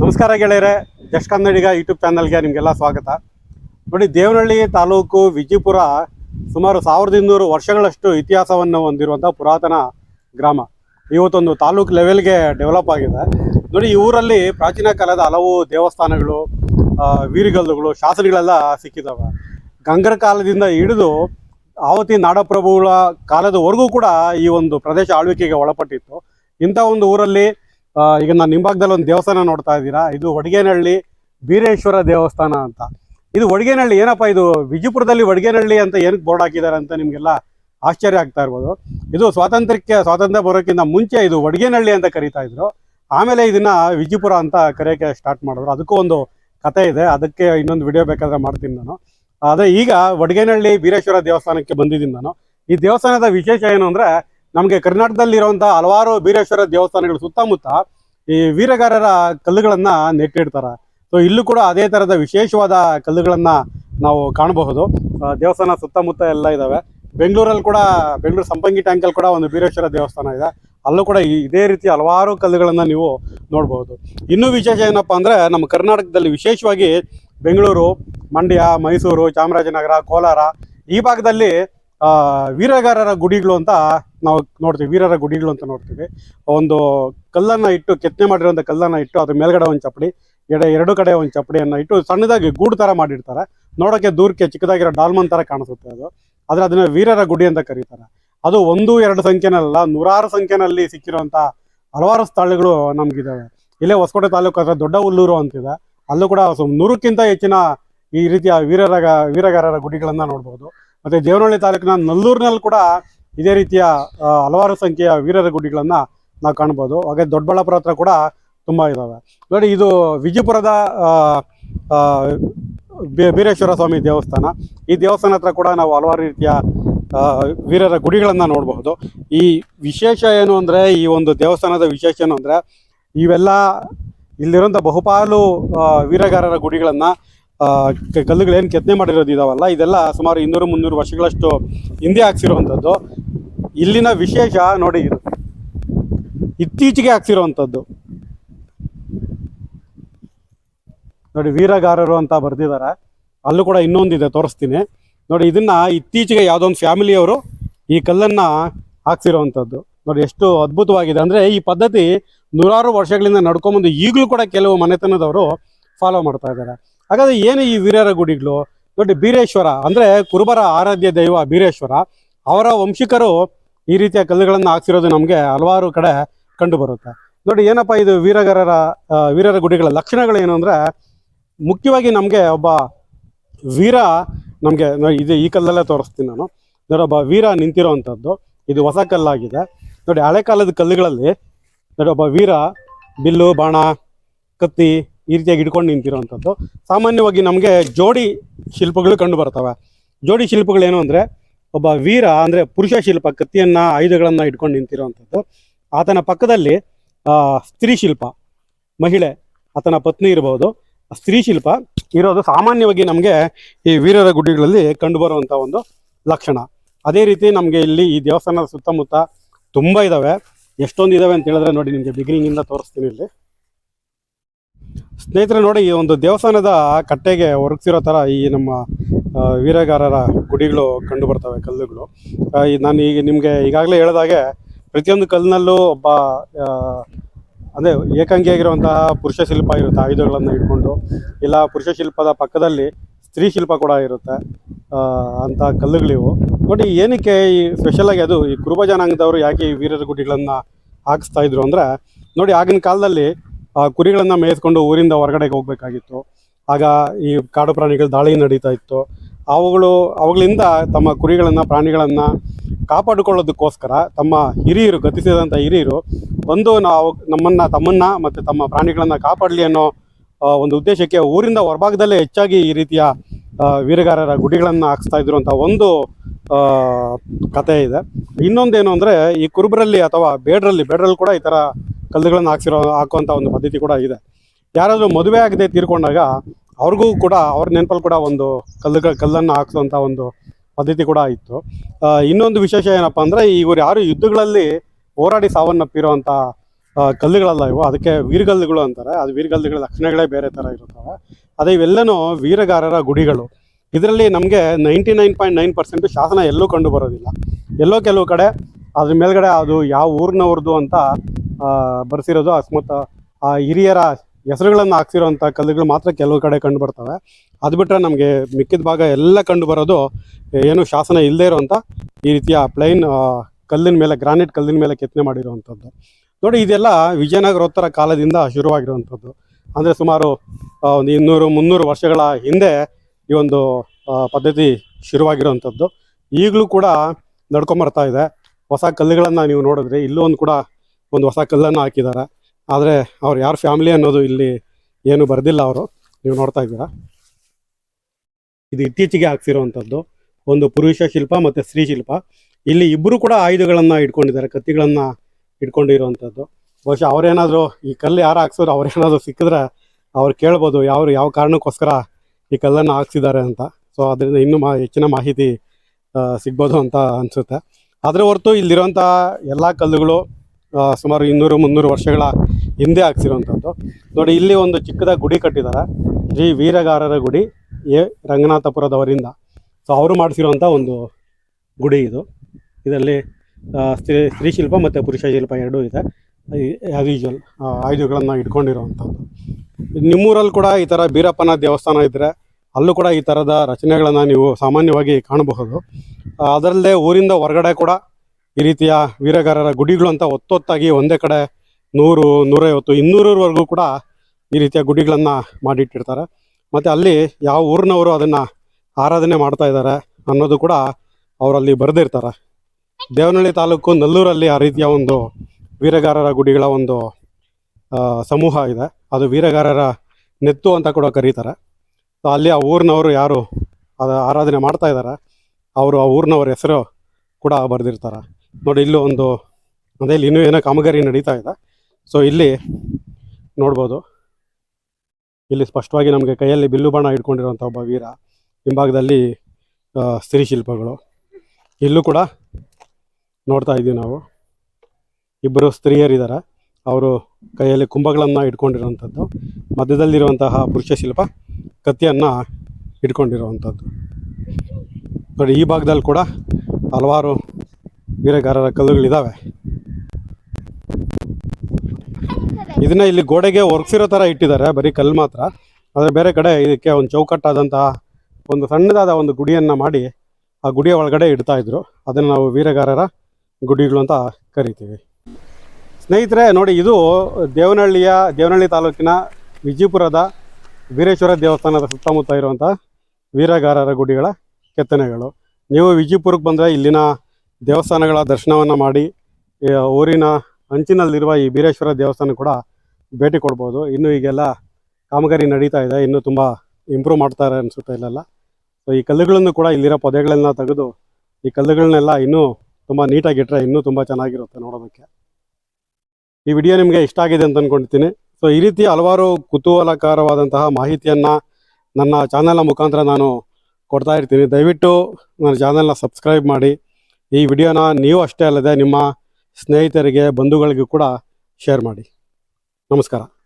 ನಮಸ್ಕಾರ ಗೆಳೆಯರೆ ಜಸ್ಟ್ ಕನ್ನಡಿಗ ಯೂಟ್ಯೂಬ್ ಚಾನಲ್ಗೆ ನಿಮಗೆಲ್ಲ ಸ್ವಾಗತ. ನೋಡಿ, ದೇವನಹಳ್ಳಿ ತಾಲೂಕು ವಿಜಯಪುರ ಸುಮಾರು ಸಾವಿರದ ಇನ್ನೂರು ವರ್ಷಗಳಷ್ಟು ಇತಿಹಾಸವನ್ನು ಹೊಂದಿರುವಂಥ ಪುರಾತನ ಗ್ರಾಮ. ಇವತ್ತೊಂದು ತಾಲೂಕು ಲೆವೆಲ್ಗೆ ಡೆವಲಪ್ ಆಗಿದೆ. ನೋಡಿ, ಈ ಊರಲ್ಲಿ ಪ್ರಾಚೀನ ಕಾಲದ ಹಲವು ದೇವಸ್ಥಾನಗಳು ವೀರಗಲ್ಲುಗಳು ಶಾಸನಗಳೆಲ್ಲ ಸಿಕ್ಕಿದ್ದಾವೆ ಗಂಗರ ಕಾಲದಿಂದ ಹಿಡಿದು ಆವತಿ ನಾಡಪ್ರಭುಗಳ ಕಾಲದವರೆಗೂ ಕೂಡ ಈ ಒಂದು ಪ್ರದೇಶ ಆಳ್ವಿಕೆಗೆ ಒಳಪಟ್ಟಿತ್ತು. ಇಂಥ ಒಂದು ಊರಲ್ಲಿ ಈಗ ನಾನು ನಿಂಬಾಗದಲ್ಲಿ ಒಂದು ದೇವಸ್ಥಾನ ನೋಡ್ತಾ ಇದ್ದೀರಾ? ಇದು ಒಡಗೇನಹಳ್ಳಿ ಬೀರೇಶ್ವರ ದೇವಸ್ಥಾನ ಅಂತ. ಇದು ಒಡಗೇನಹಳ್ಳಿ ಏನಪ್ಪ, ಇದು ವಿಜಯಪುರದಲ್ಲಿ ಒಡಗೇನಹಳ್ಳಿ ಅಂತ ಏನಕ್ಕೆ ಬೋರ್ಡ್ ಹಾಕಿದ್ದಾರೆ ಅಂತ ನಿಮಗೆಲ್ಲ ಆಶ್ಚರ್ಯ ಆಗ್ತಾ ಇರ್ಬೋದು. ಇದು ಸ್ವಾತಂತ್ರ್ಯಕ್ಕೆ, ಸ್ವಾತಂತ್ರ್ಯ ಬರೋಕ್ಕಿಂತ ಮುಂಚೆ ಇದು ಒಡಗೇನಹಳ್ಳಿ ಅಂತ ಕರೀತಾ ಇದ್ರು. ಆಮೇಲೆ ಇದನ್ನ ವಿಜಯಪುರ ಅಂತ ಕರೆಯೋಕ್ಕೆ ಸ್ಟಾರ್ಟ್ ಮಾಡಿದ್ರು. ಅದಕ್ಕೂ ಒಂದು ಕತೆ ಇದೆ. ಅದಕ್ಕೆ ಇನ್ನೊಂದು ವಿಡಿಯೋ ಬೇಕಾದ್ರೆ ಮಾಡ್ತೀನಿ ನಾನು. ಅದೇ ಈಗ ಒಡಗೇನಹಳ್ಳಿ ಬೀರೇಶ್ವರ ದೇವಸ್ಥಾನಕ್ಕೆ ಬಂದಿದ್ದೀನಿ ನಾನು. ಈ ದೇವಸ್ಥಾನದ ವಿಶೇಷ ಏನು ಅಂದ್ರೆ ನಮಗೆ ಕರ್ನಾಟಕದಲ್ಲಿರುವಂತಹ ಹಲವಾರು ಬೀರೇಶ್ವರ ದೇವಸ್ಥಾನಗಳ ಸುತ್ತಮುತ್ತ ಈ ವೀರಗಾರರ ಕಲ್ಲುಗಳನ್ನ ನೆಟ್ಟಿಡ್ತಾರೆ ಸೊ ಇಲ್ಲೂ ಕೂಡ ಅದೇ ತರದ ವಿಶೇಷವಾದ ಕಲ್ಲುಗಳನ್ನ ನಾವು ಕಾಣಬಹುದು. ದೇವಸ್ಥಾನ ಸುತ್ತಮುತ್ತ ಎಲ್ಲ ಇದಾವೆ. ಬೆಂಗಳೂರಲ್ಲಿ ಕೂಡ, ಬೆಂಗಳೂರು ಸಂಪಂಗಿ ಟ್ಯಾಂಕಲ್ಲಿ ಕೂಡ ಒಂದು ಬೀರೇಶ್ವರ ದೇವಸ್ಥಾನ ಇದೆ. ಅಲ್ಲೂ ಕೂಡ ಇದೇ ರೀತಿ ಹಲವಾರು ಕಲ್ಲುಗಳನ್ನು ನೀವು ನೋಡಬಹುದು. ಇನ್ನೂ ವಿಶೇಷ ಏನಪ್ಪಾ ಅಂದ್ರೆ, ನಮ್ಮ ಕರ್ನಾಟಕದಲ್ಲಿ ವಿಶೇಷವಾಗಿ ಬೆಂಗಳೂರು, ಮಂಡ್ಯ, ಮೈಸೂರು, ಚಾಮರಾಜನಗರ, ಕೋಲಾರ ಈ ಭಾಗದಲ್ಲಿ ವೀರಗಾರರ ಗುಡಿಗಳು ಅಂತ ನಾವು ನೋಡ್ತೀವಿ, ವೀರರ ಗುಡಿಗಳು ಅಂತ ನೋಡ್ತೀವಿ. ಒಂದು ಕಲ್ಲನ್ನ ಇಟ್ಟು ಕೆತ್ತನೆ ಮಾಡಿರುವಂಥ ಕಲ್ಲನ್ನ ಇಟ್ಟು ಅದ್ರ ಮೇಲ್ಗಡೆ ಒಂದು ಚಪ್ಪಡಿ, ಎಡೆ, ಎರಡು ಕಡೆ ಒಂದು ಚಪ್ಪಡಿಯನ್ನ ಇಟ್ಟು ಸಣ್ಣದಾಗಿ ಗೂಡು ಥರ ಮಾಡಿರ್ತಾರೆ. ನೋಡೋಕೆ ದೂರಕ್ಕೆ ಚಿಕ್ಕದಾಗಿರೋ ಡಾಲ್ಮನ್ ಥರ ಕಾಣಿಸುತ್ತೆ ಅದು. ಆದರೆ ಅದನ್ನ ವೀರರ ಗುಡಿ ಅಂತ ಕರೀತಾರೆ. ಅದು ಒಂದು, ಎರಡು ಸಂಖ್ಯೆನಲ್ಲ, ನೂರಾರು ಸಂಖ್ಯೆನಲ್ಲಿ ಸಿಕ್ಕಿರುವಂತ ಹಲವಾರು ಸ್ಥಳಗಳು ನಮ್ಗಿದಾವೆ. ಇಲ್ಲೇ ಹೊಸಕೋಟೆ ತಾಲೂಕು ಹತ್ರ ದೊಡ್ಡ ಹುಲ್ಲೂರು ಅಂತಿದೆ ಅಲ್ಲೂ ಕೂಡ ನೂರಕ್ಕಿಂತ ಹೆಚ್ಚಿನ ಈ ರೀತಿಯ ವೀರರ, ವೀರಗಾರರ ಗುಡಿಗಳನ್ನ ನೋಡ್ಬೋದು. ಮತ್ತೆ ದೇವನಹಳ್ಳಿ ತಾಲೂಕಿನ ನಲ್ಲೂರಿನಲ್ಲಿ ಕೂಡ ಇದೇ ರೀತಿಯ ಹಲವಾರು ಸಂಖ್ಯೆಯ ವೀರರ ಗುಡಿಗಳನ್ನು ನಾವು ಕಾಣ್ಬೋದು. ಹಾಗೆ ದೊಡ್ಡಬಳ್ಳಾಪುರ ಹತ್ರ ಕೂಡ ತುಂಬ ಇದ್ದಾವೆ ನೋಡಿ, ಇದು ವಿಜಯಪುರದ ಬೀರೇಶ್ವರ ಸ್ವಾಮಿ ದೇವಸ್ಥಾನ. ಈ ದೇವಸ್ಥಾನ ಹತ್ರ ಕೂಡ ನಾವು ಹಲವಾರು ರೀತಿಯ ವೀರರ ಗುಡಿಗಳನ್ನು ನೋಡಬಹುದು. ಈ ವಿಶೇಷ ಏನು ಅಂದರೆ, ಈ ಒಂದು ದೇವಸ್ಥಾನದ ವಿಶೇಷ ಏನು ಅಂದರೆ, ಇವೆಲ್ಲ ಇಲ್ಲಿರುವಂಥ ಬಹುಪಾಲು ವೀರಗಾರರ ಗುಡಿಗಳನ್ನು ಕಲ್ಲುಗಳೇನು ಕೆತ್ತನೆ ಮಾಡಿರೋದು ಇದಾವಲ್ಲ, ಇದೆಲ್ಲ ಸುಮಾರು ಇನ್ನೂರು ಮುನ್ನೂರು ವರ್ಷಗಳಷ್ಟು ಹಿಂದೆ ಹಾಕ್ಸಿರುವಂಥದ್ದು ಇಲ್ಲಿನ ವಿಶೇಷ ನೋಡಿ ಇದು. ಇತ್ತೀಚೆಗೆ ಹಾಕ್ಸಿರುವಂಥದ್ದು. ನೋಡಿ ವೀರಗಾರರು ಅಂತ ಬರ್ದಿದ್ದಾರೆ. ಅಲ್ಲೂ ಕೂಡ ಇನ್ನೊಂದಿದೆ, ತೋರಿಸ್ತೀನಿ. ನೋಡಿ ಇದನ್ನ ಇತ್ತೀಚೆಗೆ ಯಾವುದೋ ಒಂದು ಫ್ಯಾಮಿಲಿಯವರು ಈ ಕಲ್ಲನ್ನು ಹಾಕ್ಸಿರುವಂಥದ್ದು. ನೋಡಿ ಎಷ್ಟು ಅದ್ಭುತವಾಗಿದೆ. ಅಂದ್ರೆ ಈ ಪದ್ಧತಿ ನೂರಾರು ವರ್ಷಗಳಿಂದ ನಡ್ಕೊಂಬಂದು ಈಗಲೂ ಕೂಡ ಕೆಲವು ಮನೆತನದವರು ಫಾಲೋ ಮಾಡ್ತಾ ಇದ್ದಾರೆ. ಹಾಗಾದ್ರೆ ಏನು ಈ ವೀರರ ಗುಡಿಗಳು? ನೋಡಿ ಬೀರೇಶ್ವರ, ಅಂದ್ರೆ ಕುರುಬರ ಆರಾಧ್ಯ ದೈವ ಬೀರೇಶ್ವರ. ಅವರ ವಂಶಿಕರು ಈ ರೀತಿಯ ಕಲ್ಲುಗಳನ್ನು ಹಾಕ್ಸಿರೋದು ನಮಗೆ ಹಲವಾರು ಕಡೆ ಕಂಡು ಬರುತ್ತೆ. ನೋಡಿ, ಏನಪ್ಪ ಇದು ವೀರಗಾರರ ವೀರರ ಗುಡಿಗಳ ಲಕ್ಷಣಗಳು ಏನು ಅಂದರೆ, ಮುಖ್ಯವಾಗಿ ನಮಗೆ ಒಬ್ಬ ವೀರ ನಮಗೆ ಇದು ಈ ಕಲ್ಲಲ್ಲೇ ತೋರಿಸ್ತೀನಿ ನಾನು. ನೋಡಿ, ಒಬ್ಬ ವೀರ ನಿಂತಿರೋವಂಥದ್ದು ಇದು ಹೊಸ ಕಲ್ಲಾಗಿದೆ. ನೋಡಿ, ಹಳೆ ಕಾಲದ ಕಲ್ಲುಗಳಲ್ಲಿ, ನೋಡಿ, ಒಬ್ಬ ವೀರ ಬಿಲ್ಲು, ಬಾಣ, ಕತ್ತಿ ಈ ರೀತಿಯಾಗಿ ಹಿಡ್ಕೊಂಡು ನಿಂತಿರೋವಂಥದ್ದು ಸಾಮಾನ್ಯವಾಗಿ ನಮಗೆ ಜೋಡಿ ಶಿಲ್ಪಗಳು ಕಂಡು ಬರ್ತವೆ. ಜೋಡಿ ಶಿಲ್ಪಗಳು ಏನು ಅಂದರೆ ಒಬ್ಬ ವೀರ ಅಂದರೆ ಪುರುಷ ಶಿಲ್ಪ ಕತ್ತಿಯನ್ನು ಆಯುಧಗಳನ್ನು ಇಟ್ಕೊಂಡು ನಿಂತಿರುವಂಥದ್ದು. ಆತನ ಪಕ್ಕದಲ್ಲಿ ಸ್ತ್ರೀ ಶಿಲ್ಪ, ಮಹಿಳೆ, ಆತನ ಪತ್ನಿ ಇರಬಹುದು ಸ್ತ್ರೀ ಶಿಲ್ಪ ಇರೋದು ಸಾಮಾನ್ಯವಾಗಿ ನಮಗೆ ಈ ವೀರರ ಗುಡಿಗಳಲ್ಲಿ ಕಂಡುಬರುವಂಥ ಒಂದು ಲಕ್ಷಣ. ಅದೇ ರೀತಿ ನಮಗೆ ಇಲ್ಲಿ ಈ ದೇವಸ್ಥಾನದ ಸುತ್ತಮುತ್ತ ತುಂಬ ಇದ್ದಾವೆ ಎಷ್ಟೊಂದು ಇದಾವೆ ಅಂತ ಹೇಳಿದ್ರೆ ನೋಡಿ ನಿಮಗೆ ಬಿಗಿನಿಂಗಿಂದ ತೋರಿಸ್ತೀನಿ ಇಲ್ಲಿ. ಸ್ನೇಹಿತರೆ ನೋಡಿ, ಈ ಒಂದು ದೇವಸ್ಥಾನದ ಕಟ್ಟೆಗೆ ಒರಗಿಸಿರೋ ಥರ ಈ ನಮ್ಮ ವೀರಗಾರರ ಗುಡಿಗಳು ಕಂಡು ಬರ್ತವೆ, ಕಲ್ಲುಗಳು. ನಾನು ಈಗ ನಿಮಗೆ ಈಗಾಗಲೇ ಹೇಳಿದಾಗೆ, ಪ್ರತಿಯೊಂದು ಕಲ್ಲಿನಲ್ಲೂ ಒಬ್ಬ ಅಂದರೆ ಅದೇ ಏಕಾಂಗಿಯಾಗಿರುವಂತಹ ಪುರುಷ ಶಿಲ್ಪ ಇರುತ್ತೆ, ಆಯುಧಗಳನ್ನು ಇಟ್ಕೊಂಡು. ಇಲ್ಲ, ಪುರುಷ ಶಿಲ್ಪದ ಪಕ್ಕದಲ್ಲಿ ಸ್ತ್ರೀ ಶಿಲ್ಪ ಕೂಡ ಇರುತ್ತೆ ಅಂತ ಕಲ್ಲುಗಳಿವು. ನೋಡಿ, ಏನಕ್ಕೆ ಈ ಸ್ಪೆಷಲ್ ಆಗಿ ಅದು, ಈ ಕುರುಬ ಜನಾಂಗದವರು ಯಾಕೆ ಈ ವೀರರ ಗುಡಿಗಳನ್ನು ಹಾಕಿಸ್ತಾ ಇದ್ರು ಅಂದರೆ, ನೋಡಿ, ಆಗಿನ ಕಾಲದಲ್ಲಿ ಆ ಕುರಿಗಳನ್ನ ಮೇಯಿಸ್ಕೊಂಡು ಊರಿಂದ ಹೊರಗಡೆಗೆ ಹೋಗ್ಬೇಕಾಗಿತ್ತು. ಆಗ ಈ ಕಾಡು ಪ್ರಾಣಿಗಳು ದಾಳಿ ನಡೀತಾ ಇತ್ತು. ಅವುಗಳು, ಅವುಗಳಿಂದ ತಮ್ಮ ಕುರಿಗಳನ್ನ, ಪ್ರಾಣಿಗಳನ್ನ ಕಾಪಾಡಿಕೊಳ್ಳೋದಕ್ಕೋಸ್ಕರ ತಮ್ಮ ಹಿರಿಯರು ಗತಿಸಿದಂಥ ಹಿರಿಯರು ಬಂದು ನಾವು ನಮ್ಮನ್ನ, ತಮ್ಮನ್ನ ಮತ್ತು ತಮ್ಮ ಪ್ರಾಣಿಗಳನ್ನ ಕಾಪಾಡಲಿ ಅನ್ನೋ ಒಂದು ಉದ್ದೇಶಕ್ಕೆ ಊರಿಂದ ಹೊರಭಾಗದಲ್ಲೇ ಹೆಚ್ಚಾಗಿ ಈ ರೀತಿಯ ವೀರಗಾರರ ಗುಡಿಗಳನ್ನು ಹಾಕ್ಸ್ತಾ ಇದ್ರು ಅಂತ ಒಂದು ಕಥೆ ಇದೆ. ಇನ್ನೊಂದೇನು ಅಂದರೆ ಈ ಕುರುಬರಲ್ಲಿ ಅಥವಾ ಬೇಡರಲ್ಲಿ ಬೇಡ್ರಲ್ಲಿ ಕೂಡ ಈ ಥರ ಕಲ್ಲುಗಳನ್ನು ಹಾಕ್ಸಿರೋ ಹಾಕುವಂಥ ಒಂದು ಪದ್ಧತಿ ಕೂಡ ಇದೆ. ಯಾರಾದರೂ ಮದುವೆ ಆಗದೆ ತೀರ್ಕೊಂಡಾಗ ಅವ್ರಿಗೂ ಕೂಡ ಅವ್ರ ನೆನಪಲ್ಲಿ ಕೂಡ ಒಂದು ಕಲ್ಲು ಕಲ್ಲನ್ನು ಹಾಕ್ಸುವಂಥ ಒಂದು ಪದ್ಧತಿ ಕೂಡ ಇತ್ತು. ಇನ್ನೊಂದು ವಿಶೇಷ ಏನಪ್ಪ ಅಂದರೆ ಇವರು ಯಾರು ಯುದ್ಧಗಳಲ್ಲಿ ಹೋರಾಡಿ ಸಾವನ್ನಪ್ಪಿರೋವಂಥ ಕಲ್ಲುಗಳಲ್ಲ ಇವು. ಅದಕ್ಕೆ ವೀರಗಲ್ಲುಗಳು ಅಂತಾರೆ. ಅದು ವೀರಗಲ್ಲುಗಳ ಲಕ್ಷಣಗಳೇ ಬೇರೆ ಥರ ಇರುತ್ತವೆ. ಅದೇ ಇವೆಲ್ಲನೂ ವೀರಗಾರರ ಗುಡಿಗಳು. ಇದರಲ್ಲಿ ನಮಗೆ ninety nine point nine percent ಶಾಸನ ಎಲ್ಲೂ ಕಂಡು ಬರೋದಿಲ್ಲ. ಎಲ್ಲೋ ಕೆಲವು ಕಡೆ ಅದ್ರ ಮೇಲ್ಗಡೆ ಅದು ಯಾವ ಊರಿನವ್ರದ್ದು ಅಂತ ಬರ್ಸಿರೋದು ಅಕಸ್ಮಾತ್ ಆ, ಹಿರಿಯರ ಹೆಸರುಗಳನ್ನು ಹಾಕ್ಸಿರೋಂಥ ಕಲ್ಲುಗಳು ಮಾತ್ರ ಕೆಲವು ಕಡೆ ಕಂಡು ಬರ್ತವೆ. ಅದು ಬಿಟ್ಟರೆ ನಮಗೆ ಮಿಕ್ಕಿದ ಭಾಗ ಎಲ್ಲ ಕಂಡು ಬರೋದು ಏನು ಶಾಸನ ಇಲ್ಲದೆ ಇರುವಂಥ ಈ ರೀತಿಯ ಪ್ಲೈನ್ ಕಲ್ಲಿನ ಮೇಲೆ, ಗ್ರಾನೈಟ್ ಕಲ್ಲಿನ ಮೇಲೆ ಕೆತ್ತನೆ ಮಾಡಿರುವಂಥದ್ದು. ನೋಡಿ, ಇದೆಲ್ಲ ವಿಜಯನಗರೋತ್ತರ ಕಾಲದಿಂದ ಶುರುವಾಗಿರುವಂಥದ್ದು. ಅಂದರೆ ಸುಮಾರು ಒಂದು ಇನ್ನೂರು, ಮುನ್ನೂರು ವರ್ಷಗಳ ಹಿಂದೆ ಈ ಒಂದು ಪದ್ಧತಿ ಶುರುವಾಗಿರುವಂಥದ್ದು. ಈಗಲೂ ಕೂಡ ನಡ್ಕೊಂಬರ್ತಾ ಇದೆ. ಹೊಸ ಕಲ್ಲುಗಳನ್ನು ನೀವು ನೋಡಿದ್ರೆ ಇಲ್ಲೂ ಒಂದು ಕೂಡ ಒಂದು ಹೊಸ ಕಲ್ಲನ್ನು ಹಾಕಿದ್ದಾರೆ. ಆದರೆ ಅವ್ರು ಯಾರು ಫ್ಯಾಮಿಲಿ ಅನ್ನೋದು ಇಲ್ಲಿ ಏನು ಬರೆದಿಲ್ಲ ಅವರು. ನೀವು ನೋಡ್ತಾ ಇದ್ದೀರಾ? ಇದು ಇತ್ತೀಚೆಗೆ ಹಾಕ್ಸಿರುವಂಥದ್ದು. ಒಂದು ಪುರುಷ ಶಿಲ್ಪ ಮತ್ತು ಸ್ತ್ರೀ ಶಿಲ್ಪ. ಇಲ್ಲಿ ಇಬ್ಬರು ಕೂಡ ಆಯುಧಗಳನ್ನು ಇಟ್ಕೊಂಡಿದ್ದಾರೆ, ಕತ್ತಿಗಳನ್ನು ಇಟ್ಕೊಂಡಿರುವಂಥದ್ದು. ಬಹುಶಃ ಅವರೇನಾದರೂ ಈ ಕಲ್ಲು ಯಾರು ಹಾಕ್ಸಿದ್ರು, ಅವ್ರೇನಾದರೂ ಸಿಕ್ಕಿದ್ರೆ ಅವ್ರು ಕೇಳ್ಬೋದು ಯಾವ ಯಾವ ಕಾರಣಕ್ಕೋಸ್ಕರ ಈ ಕಲ್ಲನ್ನು ಹಾಕ್ಸಿದ್ದಾರೆ ಅಂತ. ಸೊ ಅದರಿಂದ ಇನ್ನೂ ಮಾ ಹೆಚ್ಚಿನ ಮಾಹಿತಿ ಸಿಗ್ಬೋದು ಅಂತ ಅನಿಸುತ್ತೆ. ಅದರ ಹೊರತು ಇಲ್ಲಿರುವಂಥ ಎಲ್ಲ ಕಲ್ಲುಗಳು ಸುಮಾರು ಇನ್ನೂರು ಮುನ್ನೂರು ವರ್ಷಗಳ ಹಿಂದೆ ಹಾಕ್ಸಿರುವಂಥದ್ದು ನೋಡಿ, ಇಲ್ಲಿ ಒಂದು ಚಿಕ್ಕದಾಗಿ ಗುಡಿ ಕಟ್ಟಿದ್ದಾರೆ. ಶ್ರೀ ವೀರಗಾರರ ಗುಡಿ, ಎ. ರಂಗನಾಥಪುರದವರಿಂದ. ಸೊ ಅವರು ಮಾಡಿಸಿರುವಂಥ ಒಂದು ಗುಡಿ ಇದು. ಇದರಲ್ಲಿ ಸ್ತ್ರೀ ಸ್ತ್ರೀ ಶಿಲ್ಪ ಮತ್ತು ಪುರುಷ ಶಿಲ್ಪ ಎರಡೂ ಇದೆ. ಆ್ಯಸ್ ಆಯುಧಗಳನ್ನು ಇಟ್ಕೊಂಡಿರುವಂಥದ್ದು. ನಿಮ್ಮೂರಲ್ಲಿ ಕೂಡ ಈ ಥರ ಬೀರಪ್ಪನ ದೇವಸ್ಥಾನ ಇದ್ದರೆ ಅಲ್ಲೂ ಕೂಡ ಈ ಥರದ ರಚನೆಗಳನ್ನು ನೀವು ಸಾಮಾನ್ಯವಾಗಿ ಕಾಣಬಹುದು. ಅದರಲ್ಲೇ ಅದರಲ್ಲದೆ ಊರಿಂದ ಹೊರಗಡೆ ಕೂಡ ಈ ರೀತಿಯ ವೀರಗಾರರ ಗುಡಿಗಳು ಅಂತ ಒತ್ತೊತ್ತಾಗಿ ಒಂದೇ ಕಡೆ ನೂರು, ನೂರೈವತ್ತು ಇನ್ನೂರವರೆಗೂ ಕೂಡ ಈ ರೀತಿಯ ಗುಡಿಗಳನ್ನು ಮಾಡಿಟ್ಟಿರ್ತಾರೆ. ಮತ್ತು ಅಲ್ಲಿ ಯಾವ ಊರಿನವರು ಅದನ್ನು ಆರಾಧನೆ ಮಾಡ್ತಾ ಇದ್ದಾರೆ ಅನ್ನೋದು ಕೂಡ ಅವರಲ್ಲಿ ಬರೆದಿರ್ತಾರೆ. ದೇವನಹಳ್ಳಿ ತಾಲೂಕು ನಲ್ಲೂರಲ್ಲಿ ಆ ರೀತಿಯ ಒಂದು ವೀರಗಾರರ ಗುಡಿಗಳ ಒಂದು ಸಮೂಹ ಇದೆ. ಅದು ವೀರಗಾರರ ನೆತ್ತು ಅಂತ ಕೂಡ ಕರೀತಾರೆ. ಸೊ ಅಲ್ಲಿ ಆ ಊರಿನವರು ಯಾರು ಅದು ಆರಾಧನೆ ಮಾಡ್ತಾ ಇದ್ದಾರೆ, ಅವರು ಆ ಊರಿನವ್ರ ಹೆಸರು ಕೂಡ ಬರೆದಿರ್ತಾರೆ. ನೋಡಿ, ಇಲ್ಲೂ ಒಂದು ಅದೇ ಇಲ್ಲಿ ಇನ್ನೂ ಏನೋ ಕಾಮಗಾರಿ ನಡೀತಾ ಇದೆ. ಸೊ ಇಲ್ಲಿ ನೋಡ್ಬೋದು. ಇಲ್ಲಿ ಸ್ಪಷ್ಟವಾಗಿ ನಮಗೆ ಕೈಯಲ್ಲಿ ಬಿಲ್ಲು ಬಾಣ ಇಟ್ಕೊಂಡಿರುವಂಥ ಒಬ್ಬ ವೀರ ಹಿಂಭಾಗದಲ್ಲಿ ಸ್ತ್ರೀ ಶಿಲ್ಪಗಳು. ಇಲ್ಲೂ ಕೂಡ ನೋಡ್ತಾ ಇದ್ದೀವಿ ನಾವು. ಇಬ್ಬರು ಸ್ತ್ರೀಯರಿದ್ದಾರೆ. ಅವರು ಕೈಯಲ್ಲಿ ಕುಂಭಗಳನ್ನು ಇಟ್ಕೊಂಡಿರುವಂಥದ್ದು. ಮಧ್ಯದಲ್ಲಿರುವಂತಹ ಪುರುಷ ಶಿಲ್ಪ ಕತ್ತಿಯನ್ನು ಇಟ್ಕೊಂಡಿರುವಂಥದ್ದು. ನೋಡಿ, ಈ ಭಾಗದಲ್ಲಿ ಕೂಡ ಹಲವಾರು ವೀರಗಾರರ ಕಲ್ಲುಗಳಿದ್ದಾವೆ ಇದನ್ನ ಇಲ್ಲಿ ಗೋಡೆಗೆ ಒರ್ಸಿರೋ ಥರ ಇಟ್ಟಿದ್ದಾರೆ, ಬರೀ ಕಲ್ಲು ಮಾತ್ರ. ಆದರೆ ಬೇರೆ ಕಡೆ ಇದಕ್ಕೆ ಒಂದು ಚೌಕಟ್ಟಾದಂತಹ ಒಂದು ಸಣ್ಣದಾದ ಒಂದು ಗುಡಿಯನ್ನು ಮಾಡಿ ಆ ಗುಡಿಯ ಒಳಗಡೆ ಇಡ್ತಾ ಇದ್ರು. ಅದನ್ನು ನಾವು ವೀರಗಾರರ ಗುಡಿಗಳು ಅಂತ ಕರಿತೀವಿ. ಸ್ನೇಹಿತರೆ, ನೋಡಿ ಇದು ದೇವನಹಳ್ಳಿಯ, ದೇವನಹಳ್ಳಿ ತಾಲೂಕಿನ ವಿಜಯಪುರದ ವೀರೇಶ್ವರ ದೇವಸ್ಥಾನದ ಸುತ್ತಮುತ್ತ ಇರುವಂಥ ವೀರಗಾರರ ಗುಡಿಗಳ ಕೆತ್ತನೆಗಳು. ನೀವು ವಿಜಯಪುರಕ್ಕೆ ಬಂದರೆ ಇಲ್ಲಿನ ದೇವಸ್ಥಾನಗಳ ದರ್ಶನವನ್ನು ಮಾಡಿ ಊರಿನ ಅಂಚಿನಲ್ಲಿರುವ ಈ ಬೀರೇಶ್ವರ ದೇವಸ್ಥಾನ ಕೂಡ ಭೇಟಿ ಕೊಡ್ಬೋದು. ಇನ್ನು ಈಗೆಲ್ಲ ಕಾಮಗಾರಿ ನಡೀತಾ ಇದೆ. ಇನ್ನೂ ತುಂಬ ಇಂಪ್ರೂವ್ ಮಾಡ್ತಾರೆ ಅನಿಸುತ್ತೆ ಇಲ್ಲೆಲ್ಲ. ಸೊ ಈ ಕಲ್ಲುಗಳನ್ನು ಕೂಡ ಇಲ್ಲಿರೋ ಪೊದೆಗಳನ್ನ ತೆಗೆದು, ಈ ಕಲ್ಲುಗಳನ್ನೆಲ್ಲ ಇನ್ನೂ ತುಂಬ ನೀಟಾಗಿಟ್ಟರೆ ಇನ್ನೂ ತುಂಬ ಚೆನ್ನಾಗಿರುತ್ತೆ ನೋಡೋದಕ್ಕೆ. ಈ ವಿಡಿಯೋ ನಿಮಗೆ ಇಷ್ಟ ಆಗಿದೆ ಅಂತ ಅಂದ್ಕೊಳ್ತೀನಿ ಸೊ ಈ ರೀತಿ ಹಲವಾರು ಕುತೂಹಲಕರವಾದಂತಹ ಮಾಹಿತಿಯನ್ನು ನನ್ನ ಚಾನಲ್ನ ಮುಖಾಂತರ ನಾನು ಕೊಡ್ತಾ ಇರ್ತೀನಿ. ದಯವಿಟ್ಟು ನನ್ನ ಚಾನಲ್ನ ಸಬ್ಸ್ಕ್ರೈಬ್ ಮಾಡಿ. ಈ ವಿಡಿಯೋನ ನೀವು ಅಷ್ಟೇ ಅಲ್ಲದೆ ನಿಮ್ಮ ಸ್ನೇಹಿತರಿಗೆ ಬಂಧುಗಳಿಗೂ ಕೂಡ ಶೇರ್ ಮಾಡಿ. ನಮಸ್ಕಾರ.